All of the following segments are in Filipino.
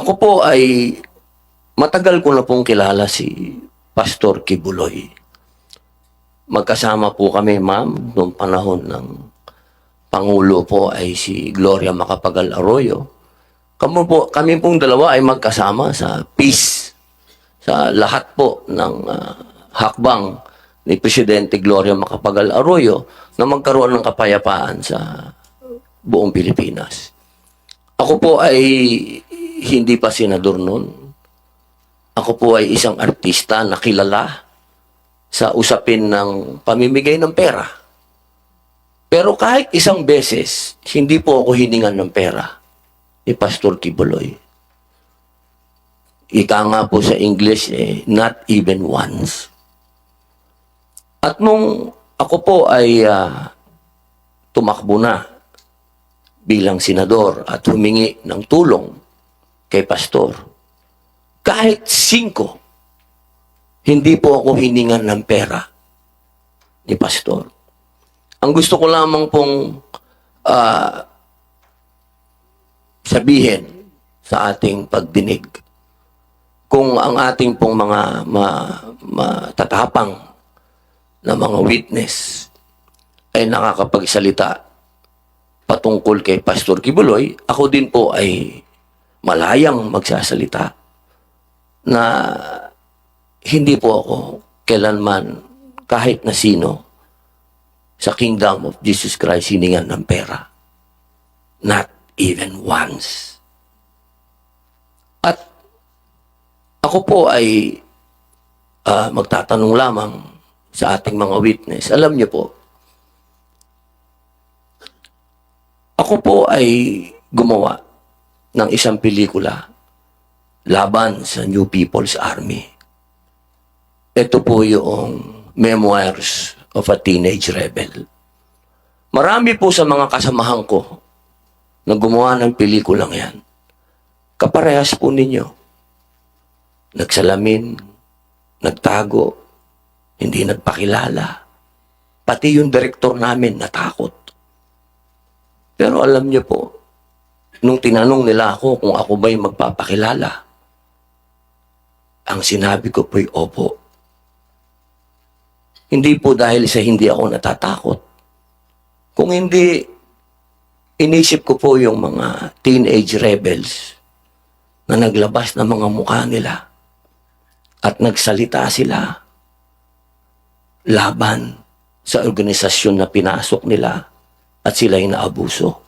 Ako po ay matagal ko na pong kilala si Pastor Kibuloy. Magkasama po kami, ma'am, noong panahon ng Pangulo po ay si Gloria Macapagal Arroyo. Kamo po, kami pong dalawa ay magkasama sa peace sa lahat po ng ah, hakbang ni Presidente Gloria Macapagal Arroyo na magkaroon ng kapayapaan sa buong Pilipinas. Ako po ay hindi pa senador noon. Ako po ay isang artista na kilala sa usapin ng pamimigay ng pera. Pero kahit isang beses, hindi po ako hiningan ng pera ni Pastor Kibuloy. Ika nga po sa English, eh, not even once. At nung ako po ay ah, tumakbo na bilang senador at humingi ng tulong kay pastor, kahit singko, hindi po ako hiningan ng pera ni pastor. Ang gusto ko lamang pong ah, sabihin sa ating pagdinig, kung ang ating pong mga ma, matatapang na mga witness ay nakakapagsalita patungkol kay Pastor Kibuloy, ako din po ay malayang magsasalita na hindi po ako kailanman kahit na sino sa kingdom of Jesus Christ hiningan ng pera. Not even once. At ako po ay ah, magtatanong lamang sa ating mga witness. Alam niyo po, ako po ay gumawa ng isang pelikula laban sa New People's Army. Ito po yung Memoirs of a Teenage Rebel. Marami po sa mga kasamahan ko na gumawa ng pelikulang yan. Kaparehas po ninyo. Nagsalamin, nagtago, hindi nagpakilala. Pati yung direktor namin natakot. Pero alam niyo po, nung tinanong nila ako kung ako ba'y magpapakilala, ang sinabi ko po'y opo. Hindi po dahil sa hindi ako natatakot. Kung hindi, inisip ko po yung mga teenage rebels na naglabas ng mga mukha nila at nagsalita sila laban sa organisasyon na pinasok nila at sila'y naabuso.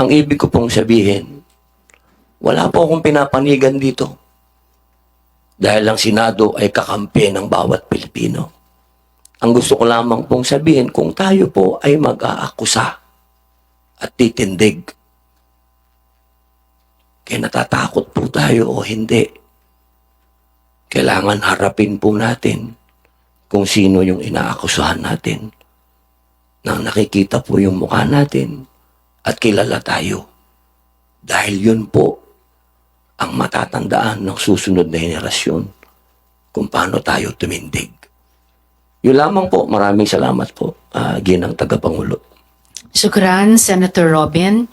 Ang ibig ko pong sabihin, wala po akong pinapanigan dito. Dahil ang Senado ay kakampi ng bawat Pilipino. Ang gusto ko lamang pong sabihin, kung tayo po ay mag-aakusa at titindig, kaya natatakot po tayo o hindi, kailangan harapin po natin kung sino yung inaakusahan natin. Nang nakikita po yung mukha natin at kilala tayo. Dahil yun po ang matatandaan ng susunod na henerasyon kung paano tayo tumindig. Yun lamang po. Maraming salamat po, ah, Ginang Tagapangulo. Shukran, Senator Robin.